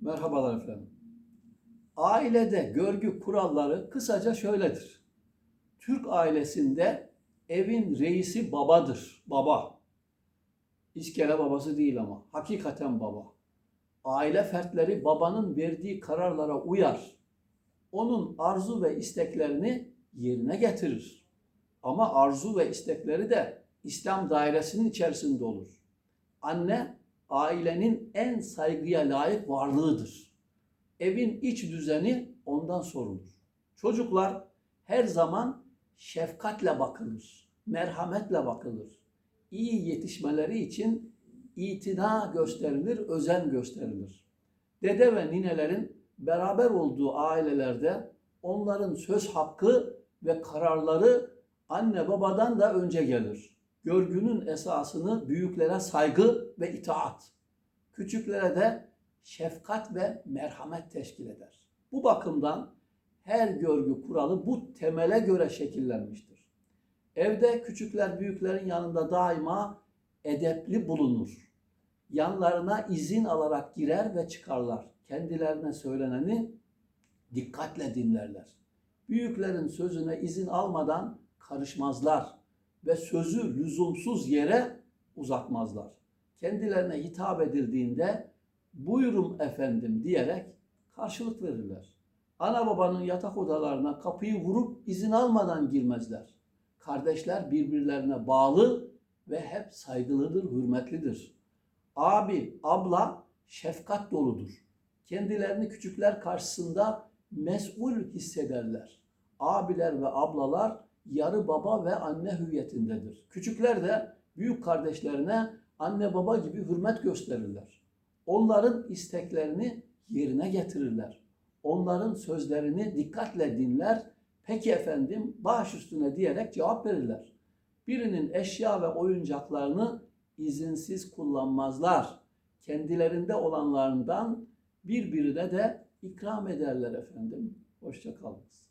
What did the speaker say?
Merhabalar efendim. Ailede görgü kuralları kısaca şöyledir. Türk ailesinde evin reisi babadır. Baba. İskele babası değil ama. Hakikaten baba. Aile fertleri babanın verdiği kararlara uyar. Onun arzu ve isteklerini yerine getirir. Ama arzu ve istekleri de İslam dairesinin içerisinde olur. Anne ailenin en saygıya layık varlığıdır. Evin iç düzeni ondan sorulur. Çocuklar her zaman şefkatle bakılır, merhametle bakılır. İyi yetişmeleri için itina gösterilir, özen gösterilir. Dede ve ninelerin beraber olduğu ailelerde onların söz hakkı ve kararları anne babadan da önce gelir. Görgünün esasını büyüklere saygı ve itaat, küçüklere de şefkat ve merhamet teşkil eder. Bu bakımdan her görgü kuralı bu temele göre şekillenmiştir. Evde küçükler büyüklerin yanında daima edepli bulunur. Yanlarına izin alarak girer ve çıkarlar. Kendilerine söyleneni dikkatle dinlerler. Büyüklerin sözüne izin almadan karışmazlar ve sözü lüzumsuz yere uzatmazlar. Kendilerine hitap edildiğinde buyurun efendim diyerek karşılık verirler. Ana babanın yatak odalarına kapıyı vurup izin almadan girmezler. Kardeşler birbirlerine bağlı ve hep saygılıdır, hürmetlidir. Abi, abla şefkat doludur. Kendilerini küçükler karşısında mesul hissederler. Abiler ve ablalar yarı baba ve anne hüviyetindedir. Küçükler de büyük kardeşlerine anne baba gibi hürmet gösterirler. Onların isteklerini yerine getirirler. Onların sözlerini dikkatle dinler. Peki efendim baş üstüne diyerek cevap verirler. Birinin eşya ve oyuncaklarını izinsiz kullanmazlar. Kendilerinde olanlarından birbirine de ikram ederler efendim. Hoşça kalınız.